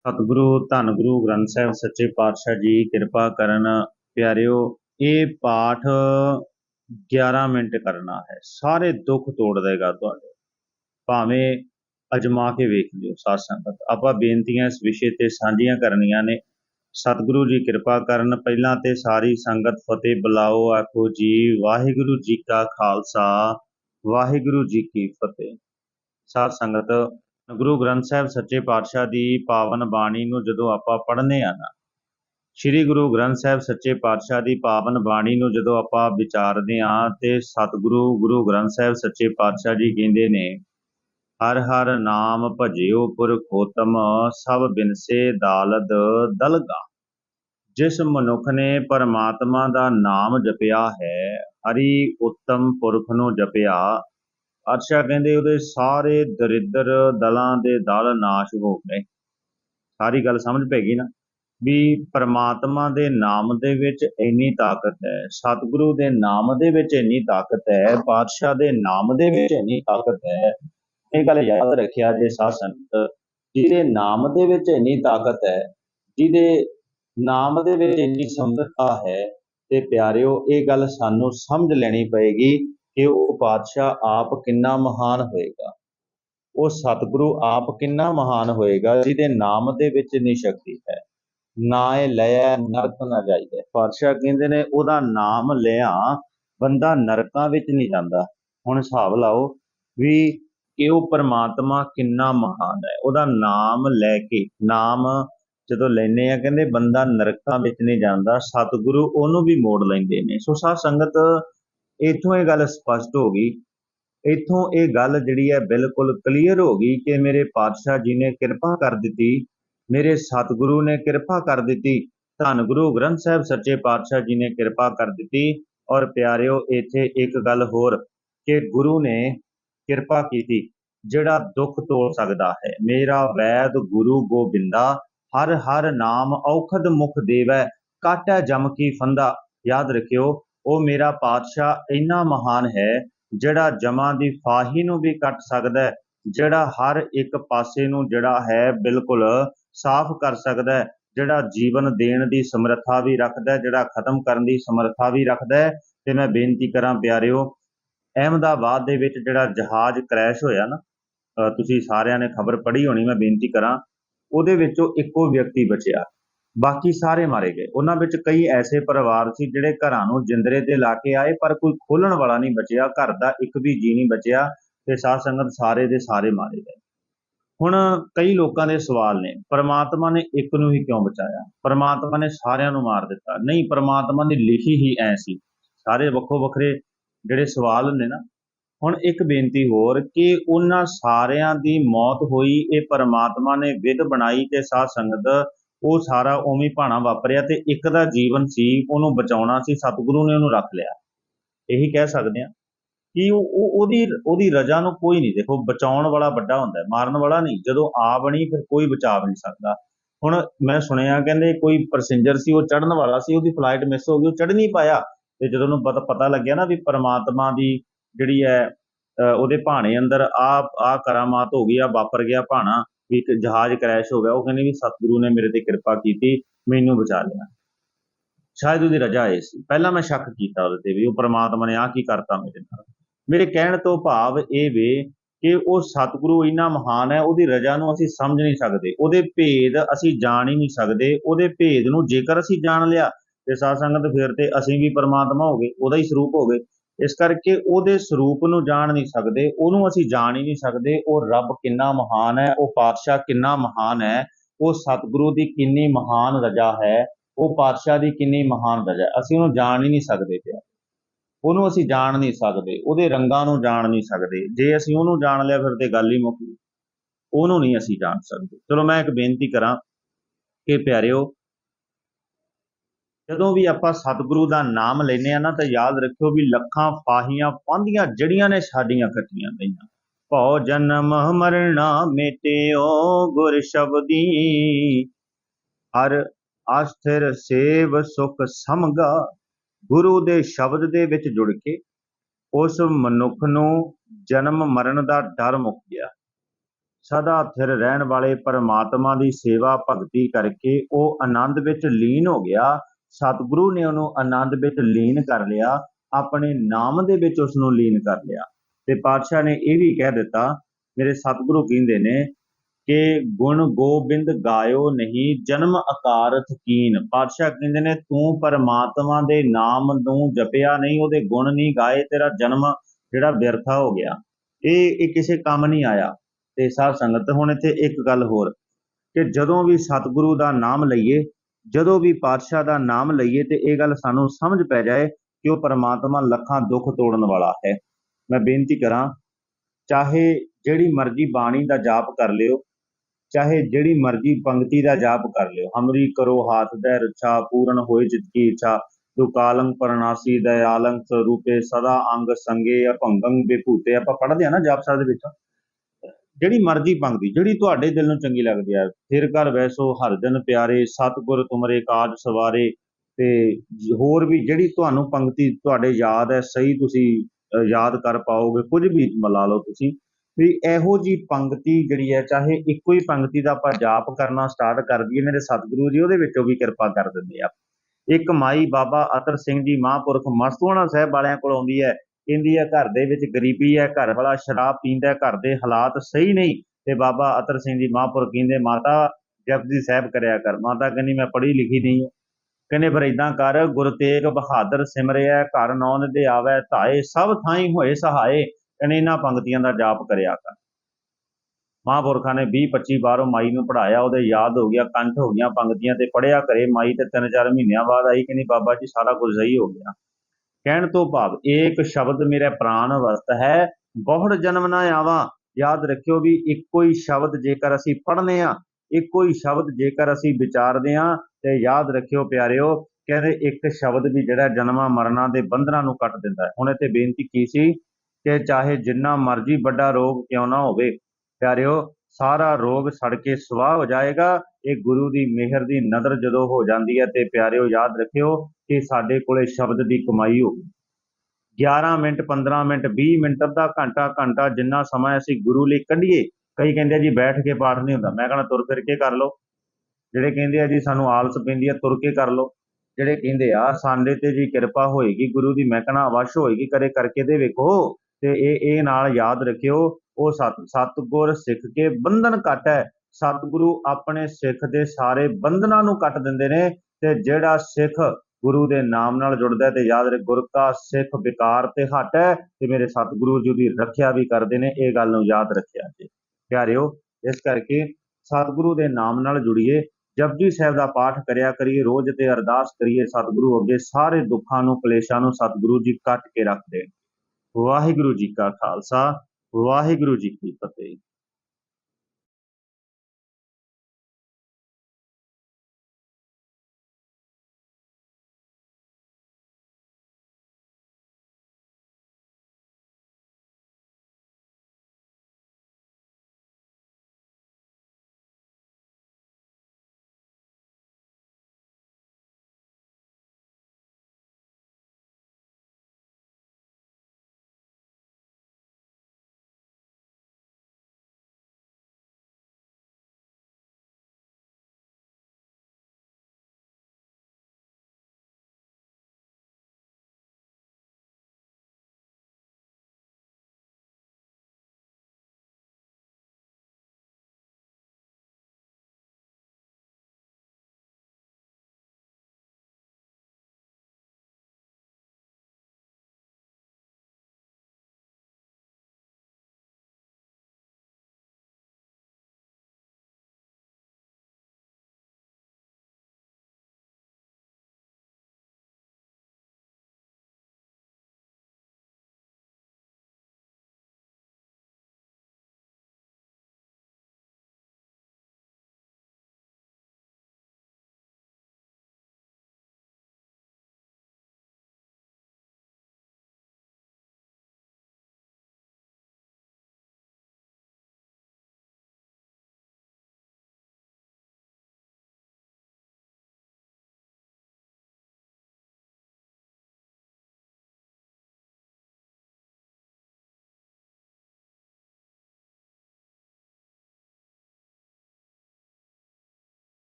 ਸਤਿਗੁਰੂ, ਧੰਨ ਗੁਰੂ ਗ੍ਰੰਥ ਸਾਹਿਬ, ਸੱਚੇ ਪਾਤਸ਼ਾਹ ਜੀ, ਕਿਰਪਾ ਕਰਨ। ਪਿਆਰਿਓ, ਇਹ ਪਾਠ 11 ਮਿੰਟ ਕਰਨਾ ਹੈ। ਸਾਰੇ ਦੁੱਖ ਤੋੜ ਦੇਗਾ ਤੁਹਾਡੇ। ਭਾਵੇਂ ਅਜਮਾ ਕੇ ਵੇਖ ਲਿਓ ਸਾਧ ਸੰਗਤ। ਆਪਾਂ ਬੇਨਤੀਆਂ ਇਸ ਵਿਸ਼ੇ ਤੇ ਸਾਂਝੀਆਂ ਕਰਨੀਆਂ ਨੇ। ਸਤਿਗੁਰੂ ਜੀ, ਕਿਰਪਾ ਕਰਨ। ਪਹਿਲਾਂ ਤੇ ਸਾਰੀ ਸੰਗਤ ਫਤਿਹ ਬੁਲਾਓ। ਆਖੋ ਜੀ, ਵਾਹਿਗੁਰੂ ਜੀ ਕਾ ਖਾਲਸਾ, ਵਾਹਿਗੁਰੂ ਜੀ ਕੀ ਫਤਿਹ। ਸਾਧ ਸੰਗਤ ਗੁਰੂ ਗ੍ਰੰਥ ਸਾਹਿਬ ਸੱਚੇ ਪਾਤਸ਼ਾਹ ਦੀ ਪਾਵਨ ਬਾਣੀ ਨੂੰ ਜਦੋਂ ਆਪਾਂ ਪੜ੍ਹਨੇ ਆ ਨਾ, ਸ੍ਰੀ ਗੁਰੂ ਗ੍ਰੰਥ ਸਾਹਿਬ ਸੱਚੇ ਪਾਤਸ਼ਾਹ ਦੀ ਪਾਵਨ ਬਾਣੀ ਨੂੰ ਜਦੋਂ ਆਪਾਂ ਵਿਚਾਰਦੇ ਆ ਤੇ ਸਤਿਗੁਰੂ ਗੁਰੂ ਗ੍ਰੰਥ ਸਾਹਿਬ ਸੱਚੇ ਪਾਤਸ਼ਾਹ ਜੀ ਕਹਿੰਦੇ ਨੇ, ਹਰ ਹਰ ਨਾਮ ਭਜਿਓ ਪੁਰਖੋਤਮ, ਸਭ ਬਿਨਸੇ ਦਾਲਦ ਦਲਗਾ। ਜਿਸ ਮਨੁੱਖ ਨੇ ਪਰਮਾਤਮਾ ਦਾ ਨਾਮ ਜਪਿਆ ਹੈ, ਹਰੀ ਉੱਤਮ ਪੁਰਖ ਨੂੰ ਜਪਿਆ ਅਰਸ਼ਾ ਕਹਿੰਦੇ ਉਹਦੇ ਸਾਰੇ ਦਰਿਦਰ ਦਲਾਂ ਦੇ ਦਲ ਨਾਸ਼ ਹੋ ਗਏ। ਸਾਰੀ ਗੱਲ ਸਮਝ ਪੈ ਗਈ ਨਾ ਵੀ ਪਰਮਾਤਮਾ ਦੇ ਨਾਮ ਦੇ ਵਿੱਚ ਇੰਨੀ ਤਾਕਤ ਹੈ, ਸਤਿਗੁਰੂ ਦੇ ਨਾਮ ਦੇ ਵਿੱਚ ਇੰਨੀ ਤਾਕਤ ਹੈ, ਪਾਤਸ਼ਾਹ ਦੇ ਨਾਮ ਦੇ ਵਿੱਚ ਇੰਨੀ ਤਾਕਤ ਹੈ। ਇਹ ਗੱਲ ਯਾਦ ਰੱਖਿਆ ਜੇ ਸਾਧ ਸੰਤ ਜਿਹਦੇ ਨਾਮ ਦੇ ਵਿੱਚ ਇੰਨੀ ਤਾਕਤ ਹੈ, ਜਿਹਦੇ ਨਾਮ ਦੇ ਵਿੱਚ ਇੰਨੀ ਸਮਰੱਥਾ ਹੈ, ਤੇ ਪਿਆਰਿਓ, ਇਹ ਗੱਲ ਸਾਨੂੰ ਸਮਝ ਲੈਣੀ ਪਏਗੀ ਕਿ ਉਹ ਪਾਤਸ਼ਾਹ ਆਪ ਕਿੰਨਾ ਮਹਾਨ ਹੋਏਗਾ। ਉਹ ਸਤਿਗੁਰੂ ਆਪ ਕਿੰਨਾ ਮਹਾਨ ਹੋਏਗਾ, ਜਿਹਦੇ ਨਾਮ ਦੇ ਵਿੱਚ ਇੰਨੀ ਸ਼ਕਤੀ ਹੈ। ਨਾ ਇਹ ਲਿਆ ਨਰਕ ਨਾ ਜਾਈਦਾ ਪਾਤਸ਼ਾਹ ਕਹਿੰਦੇ ਨੇ, ਉਹਦਾ ਨਾਮ ਲਿਆ, ਬੰਦਾ ਨਰਕਾਂ ਵਿੱਚ ਨਹੀਂ ਜਾਂਦਾ। ਹੁਣ ਹਿਸਾਬ ਲਾਓ ਵੀ ਕਿ ਉਹ ਪਰਮਾਤਮਾ ਕਿੰਨਾ ਮਹਾਨ ਹੈ। ਉਹਦਾ ਨਾਮ ਲੈ ਕੇ, ਨਾਮ ਜਦੋਂ ਲੈਨੇ ਆ, ਕਹਿੰਦੇ ਬੰਦਾ ਨਰਕਾਂ ਵਿੱਚ ਨਹੀਂ ਜਾਂਦਾ, ਸਤਿਗੁਰੂ ਉਹਨੂੰ ਵੀ ਮੋੜ ਲੈਂਦੇ ਨੇ। ਸੋ ਸਾਧ ਸੰਗਤ ਇੱਥੋਂ ਇਹ ਗੱਲ ਸਪਸ਼ਟ ਹੋ ਗਈ। ਇੱਥੋਂ ਇਹ ਗੱਲ ਜਿਹੜੀ ਹੈ ਬਿਲਕੁਲ ਕਲੀਅਰ ਹੋ ਗਈ ਕਿ ਮੇਰੇ ਪਾਤਸ਼ਾਹ ਜੀ ਨੇ ਕਿਰਪਾ ਕਰ ਦਿੱਤੀ, ਮੇਰੇ ਸਤਿਗੁਰੂ ਨੇ ਕਿਰਪਾ ਕਰ ਦਿੱਤੀ, ਧੰਨ ਗੁਰੂ ਗ੍ਰੰਥ ਸਾਹਿਬ ਸੱਚੇ ਪਾਤਸ਼ਾਹ ਜੀ ਨੇ ਕਿਰਪਾ ਕਰ ਦਿੱਤੀ ਔਰ ਪਿਆਰਿਓ, ਇੱਥੇ ਇੱਕ ਗੱਲ ਹੋਰ ਕਿ ਗੁਰੂ ਨੇ ਕਿਰਪਾ ਕੀਤੀ, ਜਿਹੜਾ ਦੁੱਖ ਤੋੜ ਸਕਦਾ ਹੈ। ਮੇਰਾ ਵੈਦ ਗੁਰੂ ਗੋਬਿੰਦਾ ਹਰ ਹਰ ਨਾਮ ਔਖਦ ਮੁਖ ਦੇਵੈ, ਕਾਟੈ ਜਮ ਕੀ ਫੰਦਾ। ਯਾਦ ਰੱਖਿਓ ਉਹ ਮੇਰਾ ਪਾਤਸ਼ਾਹ ਇੰਨਾ ਮਹਾਨ ਹੈ, ਜਿਹੜਾ ਜਮਾਂ ਦੀ ਫਾਹੀ ਨੂੰ ਵੀ ਕੱਟ ਸਕਦਾ ਹੈ, ਜਿਹੜਾ ਹਰ ਇੱਕ ਪਾਸੇ ਨੂੰ ਜਿਹੜਾ ਹੈ ਬਿਲਕੁਲ ਸਾਫ਼ ਕਰ ਸਕਦਾ ਹੈ, ਜਿਹੜਾ ਜੀਵਨ ਦੇਣ ਦੀ ਸਮਰੱਥਾ ਵੀ ਰੱਖਦਾ ਹੈ, ਜਿਹੜਾ ਖਤਮ ਕਰਨ ਦੀ ਸਮਰੱਥਾ ਵੀ ਰੱਖਦਾ ਹੈ। ਤੇ ਮੈਂ ਬੇਨਤੀ ਕਰਾਂ ਪਿਆਰਿਓ, ਅਹਿਮਦਾਬਾਦ ਦੇ ਵਿੱਚ ਜਿਹੜਾ ਜਹਾਜ਼ ਕ੍ਰੈਸ਼ ਹੋਇਆ ਨਾ ਤੁਸੀਂ ਸਾਰਿਆਂ ਨੇ ਖਬਰ ਪੜ੍ਹੀ ਹੋਣੀ, ਮੈਂ ਬੇਨਤੀ ਕਰਾਂ, ਉਹਦੇ ਵਿੱਚੋਂ ਇੱਕੋ ਵਿਅਕਤੀ ਬਚਿਆ। ਬਾਕੀ ਸਾਰੇ ਮਾਰੇ ਗਏ। ਉਹਨਾਂ ਵਿੱਚ ਕਈ ਐਸੇ ਪਰਿਵਾਰ ਸੀ ਜਿਹੜੇ ਘਰਾਂ ਨੂੰ ਜਿੰਦਰੇ ਤੇ ਲਾ ਕੇ ਆਏ, ਪਰ ਕੋਈ ਖੋਲਣ ਵਾਲਾ ਨਹੀਂ ਬਚਿਆ, ਘਰ ਦਾ ਇੱਕ ਵੀ ਜੀ ਨਹੀਂ ਬਚਿਆ ਤੇ ਸਾਧ ਸੰਗਤ ਸਾਰੇ ਦੇ ਸਾਰੇ ਮਾਰੇ ਗਏ। ਹੁਣ ਕਈ ਲੋਕਾਂ ਦੇ ਸਵਾਲ ਨੇ, ਪਰਮਾਤਮਾ ਨੇ ਇੱਕ ਨੂੰ ਹੀ ਕਿਉਂ ਬਚਾਇਆ? ਪਰਮਾਤਮਾ ਨੇ ਸਾਰਿਆਂ ਨੂੰ ਮਾਰ ਦਿੱਤਾ। ਨਹੀਂ, ਪਰਮਾਤਮਾ ਦੀ ਲਿਖੀ ਹੀ ਐ ਸੀ। ਸਾਰੇ ਵੱਖੋ ਵੱਖਰੇ ਜਿਹੜੇ ਸਵਾਲ ਨੇ ਨਾ, ਹੁਣ ਇੱਕ ਬੇਨਤੀ ਹੋਰ ਕਿ ਉਹਨਾਂ ਸਾਰਿਆਂ ਦੀ ਮੌਤ ਹੋਈ, ਇਹ ਪਰਮਾਤਮਾ ਨੇ ਵਿਧ ਬਣਾਈ ਤੇ ਸਾਧ ਸੰਗਤ ਉਹ ਸਾਰਾ ਉਵੇਂ ਭਾਣਾ ਵਾਪਰਿਆ ਤੇ ਇੱਕ ਦਾ ਜੀਵਨ ਸੀ, ਉਹਨੂੰ ਬਚਾਉਣਾ ਸੀ, ਸਤਿਗੁਰੂ ਨੇ ਉਹਨੂੰ ਰੱਖ ਲਿਆ। ਇਹੀ ਕਹਿ ਸਕਦੇ ਆ ਕਿ ਉਹ ਉਹਦੀ ਉਹਦੀ ਰਜਾ ਨੂੰ ਕੋਈ ਨਹੀਂ, ਦੇਖੋ, ਬਚਾਉਣ ਵਾਲਾ ਵੱਡਾ ਹੁੰਦਾ ਮਾਰਨ ਵਾਲਾ ਨਹੀਂ। ਜਦੋਂ ਆ ਬਣੀ, ਫਿਰ ਕੋਈ ਬਚਾ ਵੀ ਨਹੀਂ ਸਕਦਾ। ਹੁਣ ਮੈਂ ਸੁਣਿਆ, ਕਹਿੰਦੇ ਕੋਈ ਪੈਸੇਂਜਰ ਸੀ, ਉਹ ਚੜਨ ਵਾਲਾ ਸੀ, ਉਹਦੀ ਫਲਾਈਟ ਮਿਸ ਹੋ ਗਈ, ਉਹ ਚੜ ਨਹੀਂ ਪਾਇਆ। ਤੇ ਜਦੋਂ ਉਹਨੂੰ ਪਤਾ ਪਤਾ ਲੱਗਿਆ ਨਾ ਵੀ ਪਰਮਾਤਮਾ ਦੀ ਜਿਹੜੀ ਹੈ ਉਹਦੇ ਭਾਣੇ ਅੰਦਰ ਆ ਆ ਕਰਾਮਾਤ ਹੋ ਗਈ, ਆ ਵਾਪਰ ਗਿਆ ਭਾਣਾ ਵੀ ਇੱਕ ਜਹਾਜ਼ ਕ੍ਰੈਸ਼ ਹੋ ਗਿਆ, ਉਹ ਕਹਿੰਦੇ ਵੀ ਸਤਿਗੁਰੂ ਨੇ ਮੇਰੇ ਤੇ ਕਿਰਪਾ ਕੀਤੀ, ਮੈਨੂੰ ਬਚਾ ਲਿਆ। ਸ਼ਾਇਦ ਉਹਦੀ ਰਜਾ ਇਹ ਸੀ। ਪਹਿਲਾਂ ਮੈਂ ਸ਼ੱਕ ਕੀਤਾ ਉਹਦੇ ਤੇ ਵੀ, ਉਹ ਪਰਮਾਤਮਾ ਨੇ ਆ ਕੀ ਕਰਤਾ ਮੇਰੇ ਨਾਲ। ਮੇਰੇ ਕਹਿਣ ਤੋਂ ਭਾਵ ਇਹ ਵੇ ਕਿ ਉਹ ਸਤਿਗੁਰੂ ਇੰਨਾ ਮਹਾਨ ਹੈ, ਉਹਦੀ ਰਜਾ ਨੂੰ ਅਸੀਂ ਸਮਝ ਨਹੀਂ ਸਕਦੇ। ਉਹਦੇ ਭੇਦ ਅਸੀਂ ਜਾਣ ਹੀ ਨਹੀਂ ਸਕਦੇ। ਉਹਦੇ ਭੇਦ ਨੂੰ ਜੇਕਰ ਅਸੀਂ ਜਾਣ ਲਿਆ ਤੇ ਸਾਧ ਸੰਗਤ ਫਿਰ ਤੇ ਅਸੀਂ ਵੀ ਪਰਮਾਤਮਾ ਹੋ ਗਏ, ਉਹਦਾ ਹੀ ਸਰੂਪ ਹੋ ਗਏ। ਇਸ ਕਰਕੇ ਉਹਦੇ ਸਰੂਪ ਨੂੰ ਜਾਣ ਨਹੀਂ ਸਕਦੇ, ਉਹਨੂੰ ਅਸੀਂ ਜਾਣ ਹੀ ਨਹੀਂ ਸਕਦੇ, ਉਹ ਰੱਬ ਕਿੰਨਾ ਮਹਾਨ ਹੈ, ਉਹ ਪਾਤਸ਼ਾਹ ਕਿੰਨਾ ਮਹਾਨ ਹੈ, ਉਹ ਸਤਿਗੁਰੂ ਦੀ ਕਿੰਨੀ ਮਹਾਨ ਰਜਾ ਹੈ, ਉਹ ਪਾਤਸ਼ਾਹ ਦੀ ਕਿੰਨੀ ਮਹਾਨ ਰਜਾ ਅਸੀਂ ਉਹਨੂੰ ਜਾਣ ਹੀ ਨਹੀਂ ਸਕਦੇ ਪਿਆ। ਉਹਨੂੰ ਅਸੀਂ ਜਾਣ ਨਹੀਂ ਸਕਦੇ, ਉਹਦੇ ਰੰਗਾਂ ਨੂੰ ਜਾਣ ਨਹੀਂ ਸਕਦੇ। ਜੇ ਅਸੀਂ ਉਹਨੂੰ ਜਾਣ ਲਿਆ, ਫਿਰ ਤੇ ਗੱਲ ਹੀ ਮੁੱਕ ਗਈ। ਉਹਨੂੰ ਨਹੀਂ ਅਸੀਂ ਜਾਣ ਸਕਦੇ। ਚਲੋ ਮੈਂ ਇੱਕ ਬੇਨਤੀ ਕਰਾਂ ਕਿ ਪਿਆਰਿਓ ਜਦੋਂ ਵੀ ਆਪਾਂ ਸਤਿਗੁਰੂ ਦਾ ਨਾਮ ਲੈਨੇ ਆ ਨਾ, ਤਾਂ ਯਾਦ ਰੱਖਿਓ ਵੀ ਲੱਖਾਂ, ਫਾਹੀਆਂ ਪਾਂਦੀਆਂ ਜੜੀਆਂ ਨੇ ਸਾਡੀਆਂ ਕੱਟੀਆਂ ਗਈਆਂ। ਭਉ ਜਨਮ ਮਰਣਾ ਮੇਟਿਓ ਗੁਰ ਸ਼ਬਦੀ। ਹਰ ਆਸਥਿਰ ਸੇਵ ਸੁਖ ਸਮਗਾ, ਗੁਰੂ ਦੇ ਸ਼ਬਦ ਦੇ ਵਿੱਚ ਜੁੜ ਕੇ ਉਸ ਮਨੁੱਖ ਨੂੰ ਜਨਮ ਮਰਨ ਦਾ ਡਰ ਮੁੱਕ ਗਿਆ। ਸਦਾ ਥਿਰ ਰਹਿਣ ਵਾਲੇ ਪਰਮਾਤਮਾ ਦੀ ਸੇਵਾ ਭਗਤੀ ਕਰਕੇ ਉਹ ਆਨੰਦ ਵਿੱਚ ਲੀਨ ਹੋ ਗਿਆ। ਸਤਿਗੁਰੂ ਨੇ ਉਹਨੂੰ ਆਨੰਦ ਵਿੱਚ ਲੀਨ ਕਰ ਲਿਆ, ਆਪਣੇ ਨਾਮ ਦੇ ਵਿੱਚ ਉਸ ਨੂੰ ਲੀਨ ਕਰ ਲਿਆ। ਤੇ ਪਾਤਸ਼ਾਹ ਨੇ ਇਹ ਵੀ ਕਹਿ ਦਿੱਤਾ, ਮੇਰੇ ਸਤਿਗੁਰੂ ਕਹਿੰਦੇ ਨੇ ਕਿ ਗੁਣ ਗੋਬਿੰਦ ਗਾਇਓ ਨਹੀਂ, ਜਨਮ ਅਕਾਰਥ ਕੀਨ ਪਾਤਸ਼ਾਹ ਕਹਿੰਦੇ ਨੇ, ਤੂੰ ਪਰਮਾਤਮਾ ਦੇ ਨਾਮ ਨੂੰ ਜਪਿਆ ਨਹੀਂ, ਉਹਦੇ ਗੁਣ ਨਹੀਂ ਗਾਏ, ਤੇਰਾ ਜਨਮ ਜਿਹੜਾ ਵਿਅਰਥਾ ਹੋ ਗਿਆ। ਇਹ ਇਹ ਕਿਸੇ ਕੰਮ ਨਹੀਂ ਆਇਆ। ਤੇ ਸਾਧ ਸੰਗਤ, ਹੁਣ ਇੱਥੇ ਇੱਕ ਗੱਲ ਹੋਰ, ਕਿ ਜਦੋਂ ਵੀ ਸਤਿਗੁਰੂ ਦਾ ਨਾਮ ਲਈਏ ਜਦੋਂ ਵੀ ਪਾਤਸ਼ਾਹ ਦਾ ਨਾਮ ਲਈਏ ਤੇ ਇਹ ਗੱਲ ਸਾਨੂੰ ਸਮਝ ਪੈ ਜਾਏ ਕਿ ਉਹ ਪਰਮਾਤਮਾ ਲੱਖਾਂ ਦੁੱਖ ਤੋੜਨ ਵਾਲਾ ਹੈ। ਮੈਂ ਬੇਨਤੀ ਕਰਾਂ, ਚਾਹੇ ਜਿਹੜੀ ਮਰਜ਼ੀ ਬਾਣੀ ਦਾ ਜਾਪ ਕਰ ਲਿਓ, ਚਾਹੇ ਜਿਹੜੀ ਮਰਜ਼ੀ ਪੰਕਤੀ ਦਾ ਜਾਪ ਕਰ ਲਿਓ। ਹਮਰੀ ਕਰੋ ਹਾਥ ਦੇ ਰੱਛਾ, ਪੂਰਨ ਹੋਏ ਜਿਤ ਕੀ ਇੱਛਾ। ਤੂ ਪਰਨਾਸੀ ਦਇਆਲੰ ਸਰੂਪੇ ਸਦਾ ਅੰਗ ਸੰਗੇ, ਅਭੰਗੰ ਬੇਭੂਤੇ। ਆਪਾਂ ਪੜ੍ਹਦੇ ਆ ਨਾ ਜਾਪ ਸਾਹਿਬ ਦੇ ਵਿੱਚ। ਜਿਹੜੀ ਮਰਜ਼ੀ ਪੰਗਤੀ ਜਿਹੜੀ ਤੁਹਾਡੇ ਦਿਲ ਨੂੰ ਚੰਗੀ ਲੱਗਦੀ ਆ ਫਿਰ ਕਰ ਵੈਸੋ ਹਰ ਦਿਨ ਪਿਆਰੇ, ਸਤਿਗੁਰ ਤੁਮਰੇ ਕਾਜ ਸਵਾਰੇ, ਤੇ ਹੋਰ ਵੀ ਜਿਹੜੀ ਤੁਹਾਨੂੰ ਪੰਕਤੀ ਤੁਹਾਡੇ ਯਾਦ ਹੈ, ਸਹੀ ਤੁਸੀਂ ਯਾਦ ਕਰ ਪਾਓਗੇ, ਕੁਝ ਵੀ ਮਿਲਾ ਲਓ ਤੁਸੀਂ, ਵੀ ਇਹੋ ਜੀ ਪੰਕਤੀ ਜਿਹੜੀ ਹੈ, ਚਾਹੇ ਇੱਕੋ ਹੀ ਪੰਕਤੀ ਦਾ ਆਪਾਂ ਜਾਪ ਕਰਨਾ ਸਟਾਰਟ ਕਰ ਦਈਏ, ਮੇਰੇ ਸਤਿਗੁਰੂ ਜੀ, ਉਹਦੇ ਵਿੱਚੋਂ ਵੀ ਕਿਰਪਾ ਕਰ ਦਿੰਦੇ ਆ। ਇੱਕ ਮਾਈ ਬਾਬਾ ਅਤਰ ਸਿੰਘ ਜੀ ਮਹਾਂਪੁਰਖ ਮਸਤੂਆਣਾ ਸਾਹਿਬ ਵਾਲਿਆਂ ਕੋਲ ਆਉਂਦੀ ਹੈ ਕਹਿੰਦੀ ਹੈ ਘਰ ਦੇ ਵਿੱਚ ਗਰੀਬੀ ਹੈ ਘਰ ਵਾਲਾ ਸ਼ਰਾਬ ਪੀਂਦਾ ਘਰ ਦੇ ਹਾਲਾਤ ਸਹੀ ਨਹੀਂ। ਤੇ ਬਾਬਾ ਅਤਰ ਸਿੰਘ ਜੀ ਮਹਾਂਪੁਰਖ ਕਹਿੰਦੇ, ਮਾਤਾ, ਜਪਜੀ ਸਾਹਿਬ ਕਰਿਆ ਕਰ। ਮਾਤਾ ਕਹਿੰਦੀ, ਮੈਂ ਪੜ੍ਹੀ ਲਿਖੀ ਨਹੀਂ ਹਾਂ। ਕਹਿੰਦੇ, ਫਿਰ ਇਦਾਂ ਕਰ, ਗੁਰ ਤੇਗ ਬਹਾਦਰ ਸਿਮਰਿਆ ਘਰ ਨੌਨ ਦੇ ਆਵੈ, ਧਾਏ, ਸਭ ਥਾਈ ਹੋਏ ਸਹਾਏ ਕਹਿੰਦੇ ਇਹਨਾਂ ਪੰਕਤੀਆਂ ਦਾ ਜਾਪ ਕਰਿਆ ਕਰ। ਮਹਾਂਪੁਰਖਾਂ ਨੇ 20 25 ਬਾਰੋਂ ਮਾਈ ਨੂੰ ਪੜਾਇਆ ਉਹਦੇ ਯਾਦ ਹੋ ਗਿਆ, ਕੰਠ ਹੋ ਗਈਆਂ ਪੰਕਤੀਆਂ ਤੇ ਪੜਿਆ ਕਰੇ ਮਾਈ ਤੇ ਤਿੰਨ ਚਾਰ ਮਹੀਨਿਆਂ ਬਾਅਦ ਆਈ, ਕਹਿੰਦੀ, ਬਾਬਾ ਜੀ, ਸਾਰਾ ਕੁਝ ਸਹੀ ਹੋ ਗਿਆ। ਕਹਿਣ ਤੋਂ ਭਾਵ ਏਕ ਸ਼ਬਦ ਮੇਰੇ ਪ੍ਰਾਨ ਵਸਤ ਹੈ ਬਹੁੜ ਜਨਮ ਨਾ ਆਵਾ। ਯਾਦ ਰੱਖਿਓ ਵੀ ਇੱਕੋ ਹੀ ਸ਼ਬਦ ਜੇਕਰ ਅਸੀਂ ਪੜ੍ਹਨੇ ਆ, ਇੱਕੋ ਹੀ ਸ਼ਬਦ ਜੇਕਰ ਅਸੀਂ ਵਿਚਾਰਦੇ ਆ, ਤੇ ਯਾਦ ਰੱਖਿਓ ਪਿਆਰਿਓ, ਕਹਿੰਦੇ ਇੱਕ ਸ਼ਬਦ ਵੀ ਜਿਹੜਾ ਜਨਮਾਂ ਮਰਨਾਂ ਦੇ ਬੰਧਨਾਂ ਨੂੰ ਕੱਟ ਦਿੰਦਾ ਹੈ। ਹੁਣ ਇੱਥੇ ਬੇਨਤੀ ਕੀ ਸੀ? ਕਿ ਚਾਹੇ ਜਿੰਨਾ ਮਰਜ਼ੀ ਵੱਡਾ ਰੋਗ ਕਿਉਂ ਨਾ ਹੋਵੇ, ਪਿਆਰਿਓ, ਸਾਰਾ ਰੋਗ ਸੜ ਕੇ ਸਵਾਹ ਹੋ ਜਾਏਗਾ ਇਹ ਗੁਰੂ ਦੀ ਮਿਹਰ ਦੀ ਨਜ਼ਰ ਜਦੋਂ ਹੋ ਜਾਂਦੀ ਹੈ ਤੇ ਪਿਆਰਿਓ ਯਾਦ ਰੱਖਿਓ ਕਿ ਸਾਡੇ ਕੋਲੇ ਸ਼ਬਦ ਦੀ ਕਮਾਈ ਹੋਊਗੀ 11 ਮਿੰਟ 15 ਮਿੰਟ 20 ਮਿੰਟ, ਅੱਧਾ ਘੰਟਾ ਘੰਟਾ ਜਿੰਨਾ ਸਮਾਂ ਅਸੀਂ ਗੁਰੂ ਲਈ ਕੱਢੀਏ, ਕਈ ਕਹਿੰਦੇ ਆ ਜੀ ਬੈਠ ਕੇ ਪਾਠ ਨਹੀਂ ਹੁੰਦਾ। ਮੈਂ ਕਹਿੰਦਾ ਤੁਰ ਫਿਰ ਕੇ ਕਰ ਲਓ। ਜਿਹੜੇ ਕਹਿੰਦੇ ਆ ਜੀ ਸਾਨੂੰ ਆਲਸ ਪੈਂਦੀ ਆ, ਤੁਰ ਕੇ ਕਰ ਲਓ। ਜਿਹੜੇ ਕਹਿੰਦੇ ਆ, ਸਾਡੇ ਤੇ ਜੀ ਕਿਰਪਾ ਹੋਏਗੀ ਗੁਰੂ ਦੀ, ਮੈਂ ਕਹਿੰਦਾ ਅਵਸ਼ ਹੋਏਗੀ, ਕਰੇ ਕਰਕੇ ਦੇ ਵੇਖੋ। ਤੇ ਇਹ ਇਹ ਨਾਲ ਯਾਦ ਰੱਖਿਓ, ਉਹ ਸਤ ਸਤਗੁਰ ਸਿੱਖ ਕੇ ਬੰਧਨ ਕੱਟ ਹੈ। ਸਤਿਗੁਰੂ ਆਪਣੇ ਸਿੱਖ ਦੇ ਸਾਰੇ ਬੰਧਨਾਂ ਨੂੰ ਕੱਟ ਦਿੰਦੇ ਨੇ ਤੇ ਜਿਹੜਾ ਸਿੱਖ ਗੁਰੂ ਦੇ ਨਾਮ ਨਾਲ ਜੁੜਦਾ ਤੇ ਯਾਦ ਰੱਖ ਗੁਰ ਕਾ ਸਿੱਖ ਵਿਕਾਰ ਤੇ ਹਟ ਹੈ ਤੇ ਮੇਰੇ ਸਤਿਗੁਰੂ ਜੀ ਦੀ ਰੱਖਿਆ ਵੀ ਕਰਦੇ ਨੇ, ਇਹ ਗੱਲ ਨੂੰ ਯਾਦ ਰੱਖਿਆ ਜੀ। ਪਿਆਰਿਓ, ਇਸ ਕਰਕੇ ਸਤਿਗੁਰੂ ਦੇ ਨਾਮ ਨਾਲ ਜੁੜੀਏ ਜਪਜੀ ਸਾਹਿਬ ਦਾ ਪਾਠ ਕਰਿਆ ਕਰੀਏ, ਰੋਜ਼ ਤੇ ਅਰਦਾਸ ਕਰੀਏ, ਸਤਿਗੁਰੂ ਅੱਗੇ ਸਾਰੇ ਦੁੱਖਾਂ ਨੂੰ, ਕਲੇਸ਼ਾਂ ਨੂੰ ਸਤਿਗੁਰੂ ਜੀ ਕੱਟ ਕੇ ਰੱਖ ਦੇਣ। ਵਾਹਿਗੁਰੂ ਜੀ ਕਾ ਖਾਲਸਾ, ਵਾਹਿਗੁਰੂ ਜੀ ਕੀ ਫਤਿਹ।